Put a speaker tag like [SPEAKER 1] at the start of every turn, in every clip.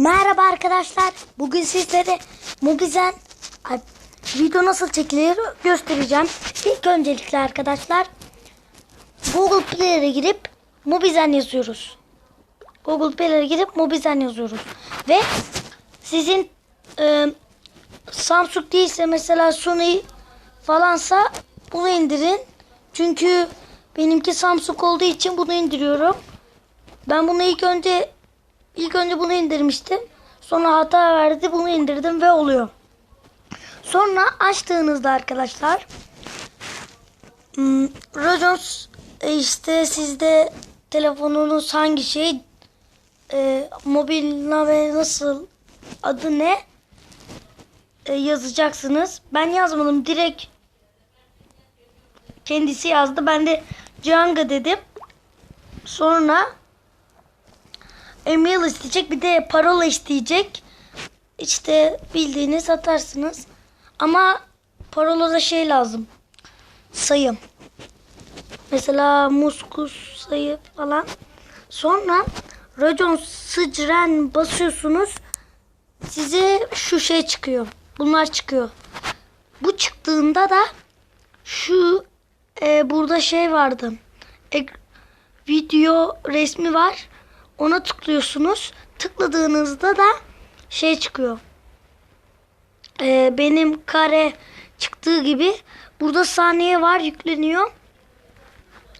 [SPEAKER 1] Merhaba arkadaşlar. Bugün sizlere Mobizen ay, video nasıl çekilir göstereceğim. İlk öncelikle arkadaşlar Google Play'e girip Mobizen yazıyoruz. Google Play'e girip Mobizen yazıyoruz. Ve sizin e, Samsung değilse mesela Sony falansa bunu indirin. Çünkü benimki Samsung olduğu için bunu indiriyorum. Ben bunu ilk önce ilk önce bunu indirmiştim. Sonra hata verdi. Bunu indirdim ve oluyor. Sonra açtığınızda arkadaşlar hmm, Rojons e, işte sizde telefonunuz hangi şey e, mobil ve nasıl adı ne e, yazacaksınız. Ben yazmadım. Direkt kendisi yazdı. Ben de Cihanga dedim. Sonra e-mail isteyecek bir de parola isteyecek. İşte bildiğiniz atarsınız. Ama parolada şey lazım. Sayım. Mesela muskus sayı falan. Sonra racon sıcren basıyorsunuz. Size şu şey çıkıyor. Bunlar çıkıyor. Bu çıktığında da şu e, burada şey vardı. Ek- video resmi var. Ona tıklıyorsunuz. Tıkladığınızda da şey çıkıyor. Ee, benim kare çıktığı gibi burada saniye var yükleniyor.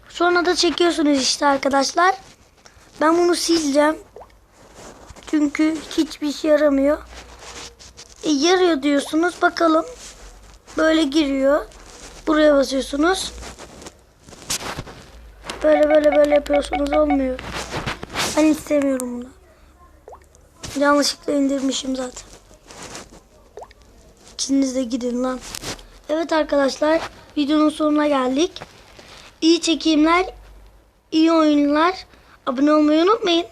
[SPEAKER 1] Sonra da çekiyorsunuz işte arkadaşlar. Ben bunu sileceğim. Çünkü hiçbir işe yaramıyor. E, yarıyor diyorsunuz. Bakalım. Böyle giriyor. Buraya basıyorsunuz. Böyle böyle böyle yapıyorsunuz. Olmuyor. Ben istemiyorum bunu. Yanlışlıkla indirmişim zaten. İkiniz de gidin lan. Evet arkadaşlar videonun sonuna geldik. İyi çekimler, iyi oyunlar. Abone olmayı unutmayın.